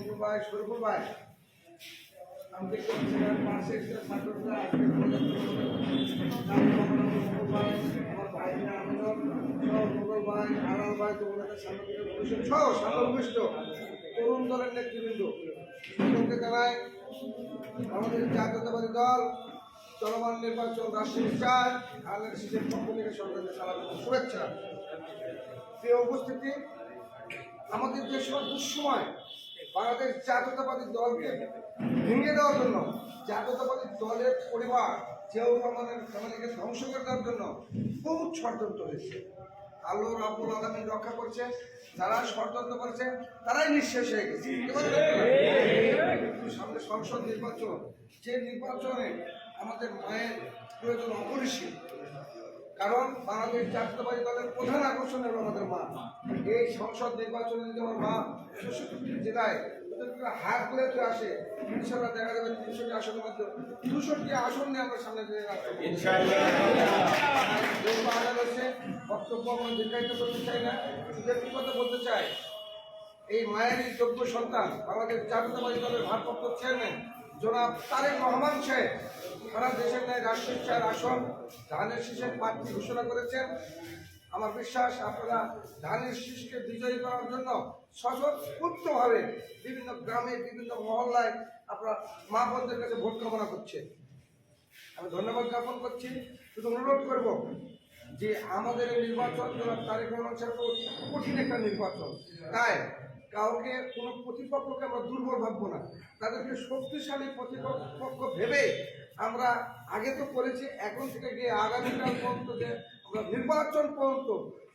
মঙ্গল ভাই শরীফুল ভাই আমি দেখতে পাচ্ছিলাম পাশে ছাত্ররা আজকে আমার ভাইরা আমিনুল সহ মঙ্গল ভাই আড়াল ভাই তোমাদের তরুণ আমাদের দল, চলমান নির্বাচন চার সরকারকে শুভেচ্ছা। উপস্থিতি, আমাদের যে সময় দুঃসময় বাংলাদেশ জাতীয়তাবাদী দলকে ভেঙে দেওয়ার জন্য, জাতীয়তাবাদী দলের পরিবার জিয়াউর আমাদের ফ্যামিলিকে ধ্বংস করে দেওয়ার জন্য বহু ষড়যন্ত্র হয়েছে। আল্লাহ রাবুল আলমী রক্ষা করছে, যারা ষড়যন্ত্র করেছে, তারাই নিঃশেষ হয়ে গেছে। সামনে সংসদ নির্বাচন, যে নির্বাচনে আমাদের মায়ের প্রয়োজন অপরিসীম। কারণ বাংলাদেশ জাতীয়তাবাদী দলের প্রধান আকর্ষণ হলো আমাদের মা। এই সংসদ নির্বাচনে যদি আমার মা ষষ্ঠী জেলায় করে তো আসে, ইনশাল্লাহ দেখা যাবে তিনশোটি আসনের মধ্যে দুশোটি আসন নিয়ে আমরা সামনে রাখতে বক্তব্য আমরা করতে চাই না একটি কথা বলতে চাই। এই মায়েরই যোগ্য সন্তান বাংলাদেশ জাতীয়তাবাদী দলের ভারপ্রাপ্ত চেয়ারম্যান জনাব তারেক রহমান সাহেব সারা দেশের ন্যায় রাষ্ট্রীয় চার আসন ধানের শীষের প্রার্থী ঘোষণা করেছেন। আমার বিশ্বাস, আপনারা ধানের শীষকে বিজয়ী করার জন্য স্বতঃস্ফূর্তভাবে বিভিন্ন গ্রামে, বিভিন্ন মহল্লায় আপনারা মা বোনদের কাছে ভোট কামনা করছেন আমি ধন্যবাদ জ্ঞাপন করছি। শুধু অনুরোধ করব যে আমাদের নির্বাচন তারেক রহমান কঠিন একটা নির্বাচন। তাই কাউকে কোনো প্রতিপক্ষকে আমরা দুর্বল ভাববো না। তাদেরকে শক্তিশালী প্রতিপক্ষ ভেবে আমরা আগে তো করেছি, এখন থেকে গিয়ে আগামীকাল পর্যন্ত যে আমরা নির্বাচন পর্যন্ত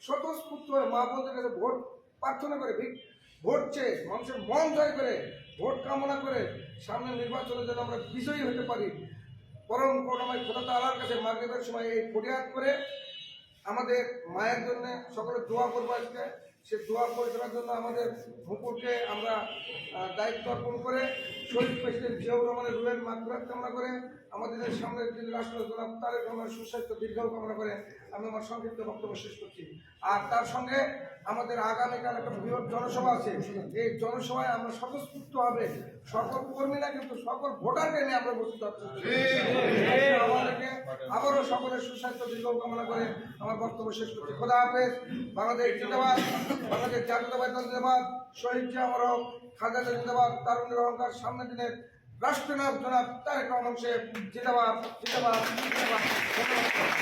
স্বতঃস্ফূর্ত হয়ে মা বোনদের কাছে ভোট প্রার্থনা করে ভোট চেয়ে মানুষের মন জয় করে, ভোট কামনা করে সামনে নির্বাচনে যেন আমরা বিজয়ী হতে পারি। পরম করুণাময় খোদা তাআলার কাছে মাগরিবের সময় এই ফরিয়াদ করে আমাদের মায়ের জন্য সকলে দোয়া করব আজকে। সে দোয়া পরিচালনার জন্য আমাদের মুকুরকে আমরা দায়িত্ব অর্পণ করে শহীদ প্রেসিডেন্ট জিয়াউর রহমানের রুহের মাগরাত কামনা করে আমাদের এই সামনের দিন রাষ্ট্র জনাব তারেক রহমানের সুস্বাস্থ্য দীর্ঘায়ু কামনা করে আমি আমার সংক্ষিপ্ত বক্তব্য শেষ করছি। আর তার সঙ্গে আমাদের আগামীকাল একটা বৃহৎ জনসভা আছে। এই জনসভায় আমরা স্বতঃস্ফূর্ত হবে সকল কর্মীরা কিন্তু, সকল ভোটারকে নিয়ে আমরা আবারও সকলের সুস্বাস্থ্য, দীর্ঘ কামনা করে আমার বক্তব্য শেষ করছি। খোদা হাফেজ। বাংলাদেশ জিন্দাবাদ। বাংলাদেশ জাতীয়তাবাদ জিন্দাবাদ। শহীদ জিয়া মরক খাজা জিন্দাবাদ তারুণের অহংকার সামনের দিনের রাষ্ট্রনাথ জনাব তারেক রহমান সাহেব জিন্দাবাদ জিন্দাবাদ। ধন্যবাদ।